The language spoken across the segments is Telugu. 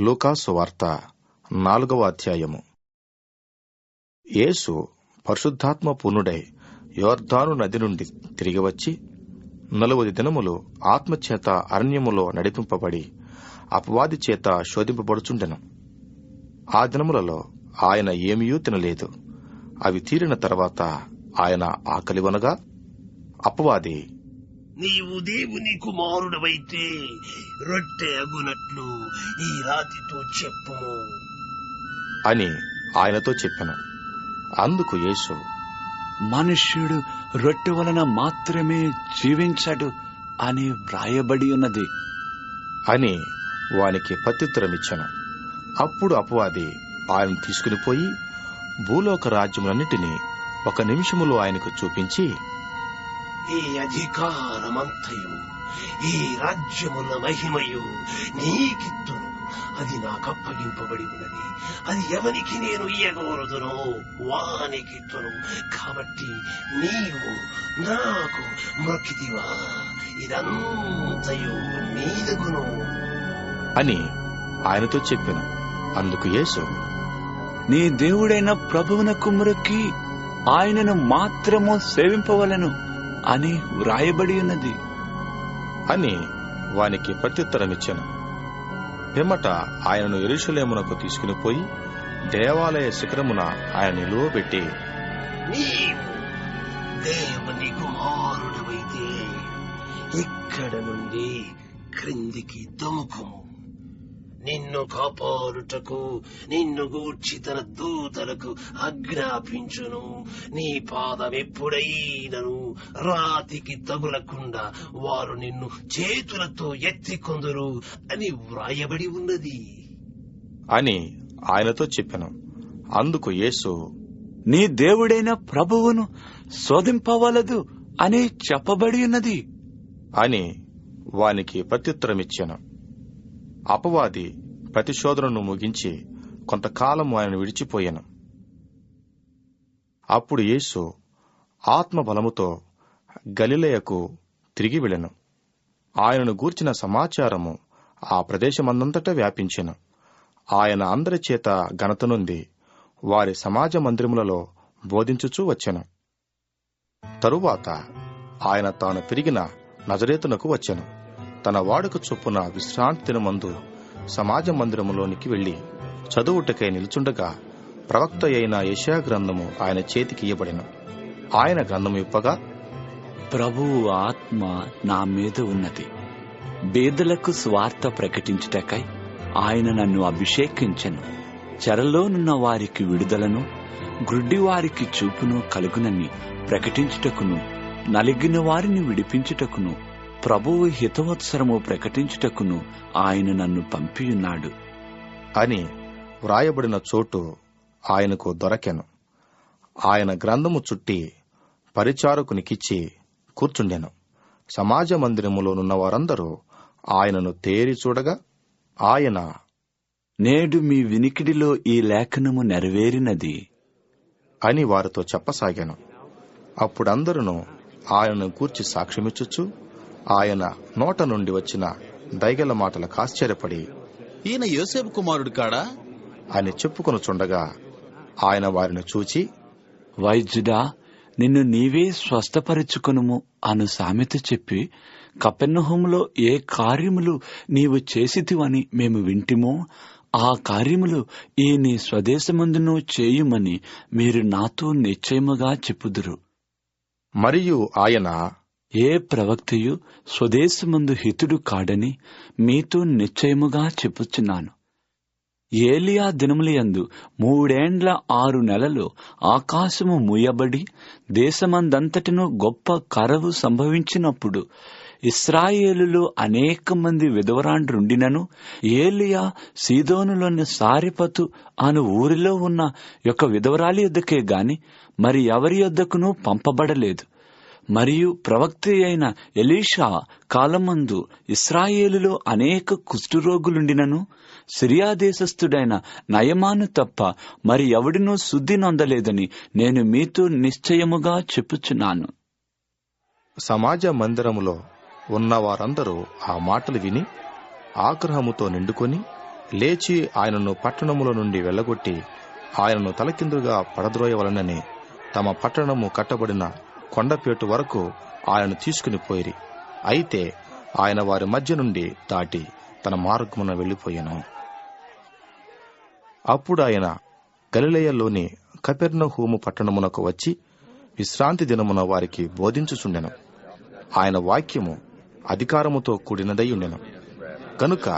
లూకాసు వార్త నాలుగవ అధ్యాయము. యేసు పరిశుద్ధాత్మ పూర్ణుడై యోర్ధాను నది నుండి తిరిగి వచ్చి నలువది దినములు ఆత్మచేత అరణ్యములో నడిపింపబడి అపవాది చేత శోధింపబడుచుండెను. ఆ దినములలో ఆయన ఏమీయూ తినలేదు. అవి తీరిన తర్వాత ఆయన ఆకలివనగా అపవాది నీవు దేవుని కుమారుడవైతే రొట్టె అగునట్లు ఈ రాతితో చెప్పుము. అని ఆయనతో చెప్పెను. అందుకు యేసు మనుష్యుడు రొట్టె వలన మాత్రమే జీవించడు అని వ్రాయబడి ఉన్నది. అని వానికి ప్రత్యుత్తరమిచ్చెను అప్పుడు అపవాది ఆయన తీసుకుని పోయి భూలోక రాజ్యములన్నిటినీ ఒక నిమిషములో ఆయనకు చూపించి ఈ అధికారమంతయు ఈ రాజ్యముల మహిమయు నీకిత్తును. అది నాకు అప్పగింపబడి ఉన్నది. అది ఎవరికి నేను ఇయ్యగోరుదునో? వానికిత్తును. కాబట్టి నీవు నాకు మొక్కితివా ఇదంతయు నీదగును. అని ఆయనతో చెప్పిన. అందుకు యేసు నీ దేవుడైన ప్రభువునకు మురొక్కి ఆయనను మాత్రము సేవింపవలను. అని వ్రాయబడి ఉన్నది. అని వానికి ప్రత్యుత్తరమిచ్చెను. పిమ్మట ఆయనను ఎరుషలేమునకు తీసుకుని పోయి దేవాలయ శిఖరమున ఆయన నిలువబెట్టి దేవుని కుమారుడవైతే ఇక్కడ నుండి క్రిందికి దముకుము. నిన్ను కాపాడుటకు నిన్ను గూర్చి తన దూతలకు ఆజ్ఞాపించును. నీ పాదం ఎప్పుడైనను రాతికి తగులకుండా వారు నిన్ను చేతులతో ఎత్తికొందరు అని వ్రాయబడి ఉన్నది. అని ఆయనతో చెప్పాను. అందుకు యేసు నీ దేవుడైన ప్రభువును శోధింపవలదు అని చెప్పబడి ఉన్నది. అని వానికి ప్రత్యుత్తరమిచ్చాను. అపవాది ప్రతిశోధనను ముగించి కొంతకాలం ఆయన విడిచిపోయాను. అప్పుడు యేసు ఆత్మ బలముతో గలిలయకు తిరిగి వెళ్ళను. ఆయనను గూర్చిన సమాచారము ఆ ప్రదేశమందంతటా వ్యాపించెను. ఆయన అందరి చేత ఘనత నుండి వారి సమాజ మందిరములలో బోధించుచూ వచ్చెను. తరువాత ఆయన తాను పెరిగిన నజరేతునకు వచ్చెను. తన వాడుక చొప్పున విశ్రాంతి దినమందు సమాజ మందిరములోనికి వెళ్ళి చదువుటకై నిల్చుండగా ప్రవక్త అయిన యశా గ్రంథము ఆయన చేతికి ఇవ్వబడిన ఆయన గ్రంథము ఇప్పగా ప్రభువు ఆత్మ నా మీద ఉన్నది. బేదలకు స్వార్థ ప్రకటించుటకై ఆయన నన్ను అభిషేకించను. చెరలోనున్న వారికి విడుదలను గ్రుడ్డివారికి చూపును కలుగునని ప్రకటించుటకును నలిగిన వారిని విడిపించుటకును ప్రభువు హితవత్సరము ప్రకటించుటకును ఆయన నన్ను పంపియున్నాడు. అని వ్రాయబడిన చోటు ఆయనకు దొరకెను. ఆయన గ్రంథము చుట్టి పరిచారకునికిచ్చి కూర్చుండెను. సమాజ మందిరములోనున్న వారందరూ ఆయనను తేరి చూడగా ఆయన నేడు మీ వినికిడిలో ఈ లేఖనము నెరవేరినది. అని వారితో చెప్పసాగాను. అప్పుడందరూ ఆయనను కూర్చి సాక్ష్యమిచ్చుచు ఆయన నోట నుండి వచ్చిన దైగల మాటలకు ఆశ్చర్యపడి ఈయన యోసేపు కుమారుడు కాడా? అని చెప్పుకొనుచుండగా ఆయన వారిని చూచి వైద్యుడా నిన్ను నీవే స్వస్థపరచుకొనుము అను సామెత చెప్పి కపెన్నహుములో ఏ కార్యములు నీవు చేసితివని మేము వింటిమో ఆ కార్యములు ఈ నీ స్వదేశమందును చేయుమని మీరు నాతో నిశ్చయముగా చెప్పుదురు. మరియు ఆయన ఏ ప్రవక్తయు స్వదేశమందు హితుడు కాడని మీతో నిశ్చయముగా చెప్పుచున్నాను. ఏలియా దినములయందు మూడేండ్ల ఆరు నెలలు ఆకాశము మూయబడి దేశమందంతటిను గొప్ప కరవు సంభవించినప్పుడు ఇస్రాయేలులో అనేక మంది విధవరాండ్రుండినను ఏలియా సీదోనులోని సారిపతు అను ఊరిలో ఉన్న యొక్క విధవరాలి యొద్దకే గాని మరి ఎవరి యొద్దకునూ పంపబడలేదు. మరియు ప్రవక్త అయిన ఎలీషా కాలమందు ఇస్రాయేలులో అనేక కుష్ఠరోగులుండినను సిరియా దేశస్థుడైన నయమాను తప్ప మరి ఎవడినూ శుద్ధి నొందలేదని నేను మీతో నిశ్చయముగా చెప్పుచున్నాను. సమాజ మందిరములో ఉన్న వారందరూ ఆ మాటలు విని ఆగ్రహముతో నిండుకొని లేచి ఆయనను పట్టణముల నుండి వెళ్ళగొట్టి ఆయనను తలకిందుగా పడద్రోయవలనని తమ పట్టణము కట్టబడిన కొండపేటు వరకు ఆయనను తీసుకుని పోయిరి. అయితే ఆయన వారి మధ్య నుండి దాటి తన మార్గమున వెళ్ళిపోయాను. అప్పుడు ఆయన గలిలయలోని కపెర్నహూము పట్టణమునకు వచ్చి విశ్రాంతి దినమున వారికి బోధించుచుండెను. ఆయన వాక్యము అధికారముతో కూడినదై ఉండెను. కనుక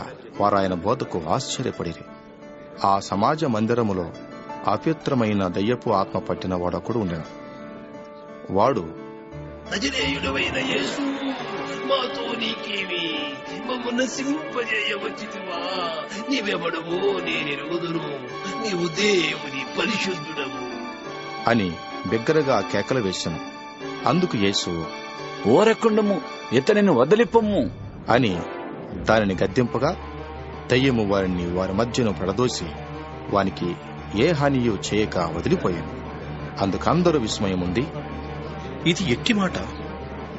వారు ఆయన బోధకు ఆశ్చర్యపడిరి. ఆ సమాజ మందిరములో అపవిత్రమైన దయ్యపు ఆత్మ పట్టిన వాడొకడు ఉండెను. వాడు నజరేయుడవైన యేసు మాతో నీకేమి మమ్మల్ని సింపజేయవచ్చితివా? నీవెవడవో నేనెరుగుదును. నీవు దేవుని పరిశుద్ధుడవు. అని బిగ్గరగా కేకలు వేశాను అందుకు యేసు ఓరకుండము ఇతనిని వదిలిపొమ్ము. అని దానిని గద్దింపగా దయ్యము వారిని వారి మధ్యను పడదోసి వానికి ఏ హానియు చేయక వదిలిపోయాను. అందుకందరూ విస్మయముంది ఇది ఎట్టి మాట?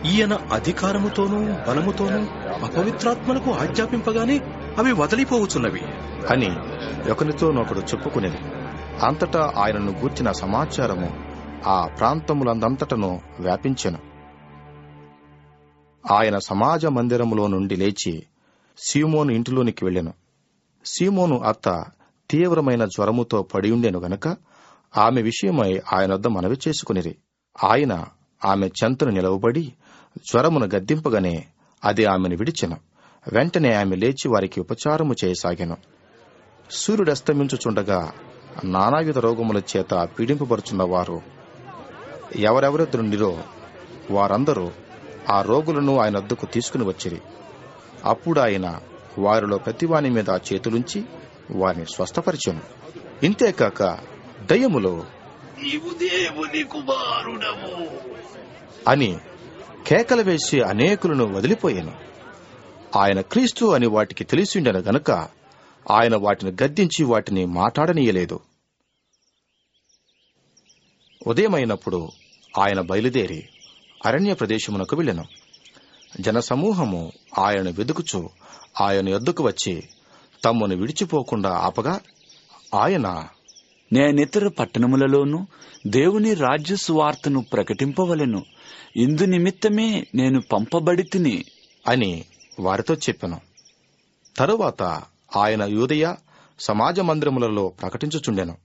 ఈయన అధికారముతోనూ బలముతోనూ అపవిత్రాత్మలకు ఆజ్ఞాపింపగానే అవి వదిలిపోవచ్చున్నవి అని ఒకరితోనొకడు చెప్పుకునేది. అంతటా ఆయనను గూర్చిన సమాచారము ఆ ప్రాంతములందంతటను వ్యాపించెను. ఆయన సమాజ మందిరములో నుండి లేచి సీమోను ఇంటిలోనికి వెళ్ళెను. సీమోను అత్త తీవ్రమైన జ్వరముతో పడియుండెను గనక ఆమె విషయమై ఆయన వద్ద మనవి చేసుకునిరి ఆయన ఆమె చెంతను నిలవబడి జ్వరమును గద్దింపగానే అది ఆమెను విడిచెను. వెంటనే ఆమె లేచి వారికి ఉపచారము చేయసాగాను. సూర్యుడస్తమించుచుండగా నానావిధ రోగముల చేత పీడింపబడుచున్న వారు ఎవరెవరెదురుండిరో వారందరూ ఆ రోగులను ఆయన వద్దకు తీసుకుని వచ్చిరి. అప్పుడు ఆయన వారిలో ప్రతివాని మీద చేతులుంచి వారిని స్వస్థపరిచాను. ఇంతేకాక దయ్యములో నీవు దేవుని అని కేకలు వేసి అనేకులను వదిలిపోయాను. ఆయన క్రీస్తు అని వాటికి తెలిసిండను గనుక ఆయన వాటిని గద్దించి వాటిని మాట్లాడనీయలేదు. ఉదయమైనప్పుడు ఆయన బయలుదేరి అరణ్య ప్రదేశమునకు వెళ్ళను. జనసమూహము ఆయనను వెదుకుచు ఆయన ఎద్దుకు వచ్చి తమ్మును విడిచిపోకుండా ఆపగా ఆయన నేనితర పట్టణములలోనూ దేవుని రాజ్య సువార్తను ప్రకటింపవలెను. ఇందు నిమిత్తమే నేను పంపబడి తిని అని వారితో చెప్పెను. తరువాత ఆయన యూదయ సమాజ మందిరములలో ప్రకటించుచుండెను.